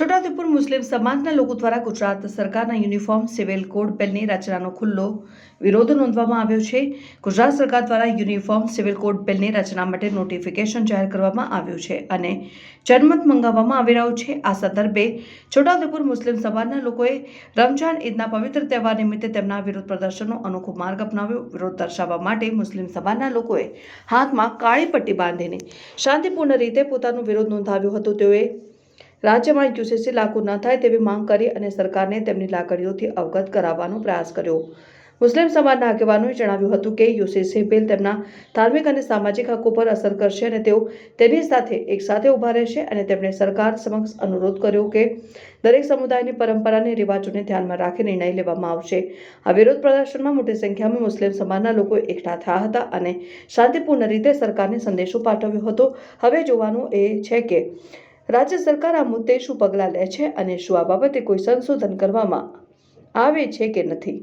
છોટાઉદેપુર મુસ્લિમ સમાજના લોકો દ્વારા ગુજરાત સરકારના યુનિફોર્મ, સિવિલ કોડ બિલની રચનાનો ખુલ્લો વિરોધ નોંધવામાં આવ્યો છે. ગુજરાત સરકાર દ્વારા યુનિફોર્મ, સિવિલ કોડ બિલની રચના માટે નોટિફિકેશન જાહેર કરવામાં આવ્યું છે અને જનમત મંગાવવામાં આવી રહ્યું છે. આ સંદર્ભે છોટાઉદેપુર મુસ્લિમ સમાજના લોકોએ રમજાન ઈદના પવિત્ર તહેવાર નિમિત્તે તેમના વિરોધ પ્રદર્શનનો અનોખો માર્ગ અપનાવ્યો. વિરોધ દર્શાવવા માટે મુસ્લિમ સમાજના લોકોએ હાથમાં કાળી પટ્ટી બાંધીને શાંતિપૂર્ણ રીતે પોતાનો વિરોધ નોંધાવ્યો હતો. તેઓએ રાજ્યમાં યુસીસી લાગુ ન થાય તેવી માંગ કરી અને સરકારને તેમની લાગણીઓથી અવગત કરાવવાનો પ્રયાસ કર્યો. મુસ્લિમ સમાજના આગેવાનોએ જણાવ્યું હતું કે યુસીસી બિલ તેમના ધાર્મિક અને સામાજિક હકો પર અસર કરશે અને તેઓ તેની સાથે એકસાથે ઊભા રહેશે અને તેમણે સરકાર સમક્ષ અનુરોધ કર્યો કે દરેક સમુદાયની પરંપરા અને રિવાજોને ધ્યાનમાં રાખી નિર્ણય લેવામાં આવશે. આ વિરોધ પ્રદર્શનમાં મોટી સંખ્યામાં મુસ્લિમ સમાજના લોકો એકઠા થયા હતા અને શાંતિપૂર્ણ રીતે સરકારને સંદેશો પાઠવ્યો હતો. હવે જોવાનું એ છે કે રાજ્ય સરકાર આ મુદ્દે શું પગલાં લે છે અને શું આ બાબતે કોઈ સંશોધન કરવામાં આવે છે કે નથી?